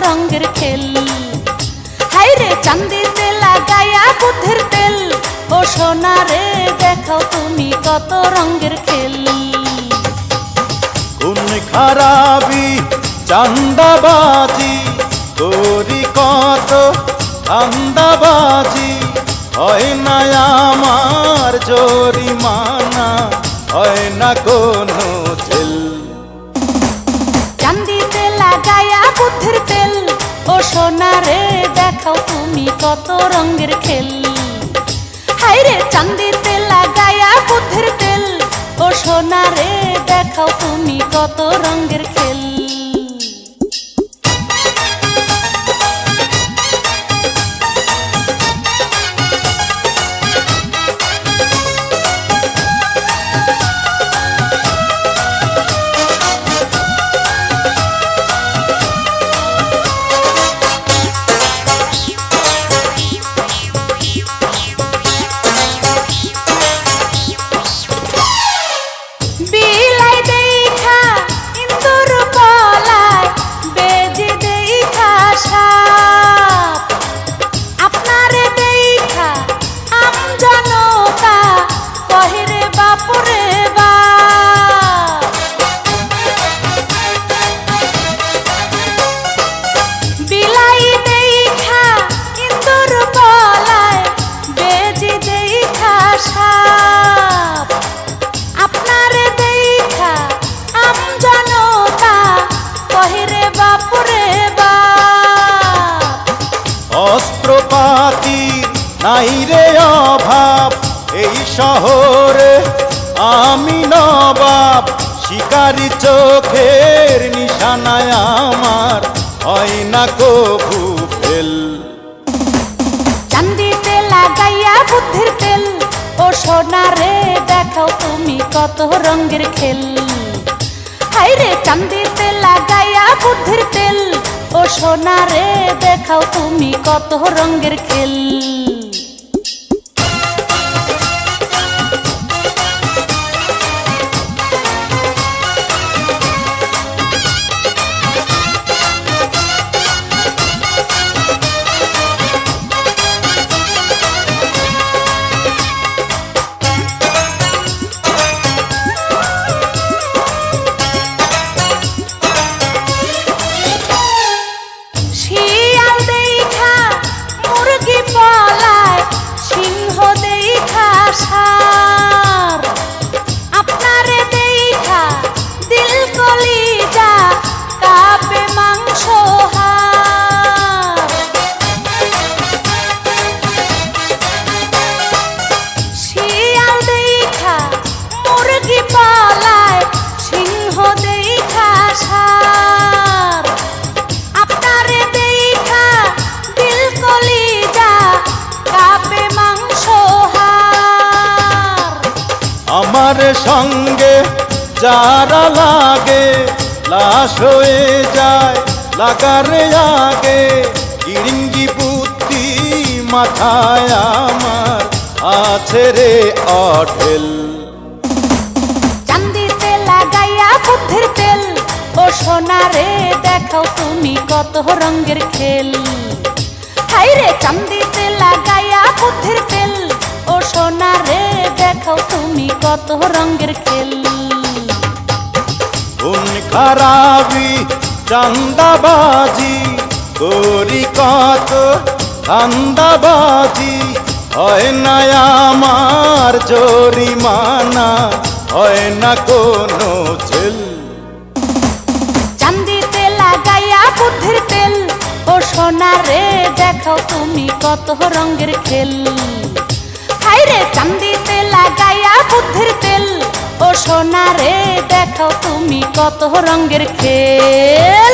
রঙের খেল। হাইরে চান্দিতে লাগাইয়া বুদ্ধির তেল। ও সোনারে দেখো তুমি কত রঙের খেল। তুমি খারাপি চান্দাবাজি? তোরি কত চান্দাবাজি? হয় না আমার জরিমানা? হয় না কোনো ও সোনা রে, দেখাও তুমি কত রঙের খেল। হাই রে, চান্দিতে লাগায়া বুদ্ধের তেল। ও সোনা রে, দেখাও তুমি কত রঙের খেল। অস্ত্রপাতি নাই রে অভাব। এই শহরে আমি নবাব, শিকারি চোখের নিশানায় আমার হয় না কবু ফেল। চান্দিতে লাগাইয়া বুদ্ধির তেল, ও সোনা রে দেখাও তুমি কত রঙের খেল। হাই রে চান্দিতে লাগাইয়া বুদ্ধির তেল ও সোনা রে দেখাও তুমি কত রঙের খেল। আমার সঙ্গে যারা লাগে, লাশ হয়ে যায় লাগার আগে, ইরিঙ্গি বুদ্ধি মাথায় আমার আছে রে অঢেল। চান্দিতে লাগাইয়া বুদ্ধির তেল, ও সোনা রে, দেখাও তুমি কত রঙের খেল। হাই রে, চান্দিতে লাগাইয়া বুদ্ধির তেল, ও সোনা রে, দেখাও কত রঙের খেল। কোন খারাপি চান্দাবাজি করি কত ধান্দাবাজি। হয় না আমার জরিমানা হয় না কোনো জেল। চান্দিতে লাগাইয়া বুদ্ধির তেল। ও সোনা রে দেখাও তুমি কত রঙের খেল। হাই রে চান্দিতে দেখাও তুমি কত রঙের খেল।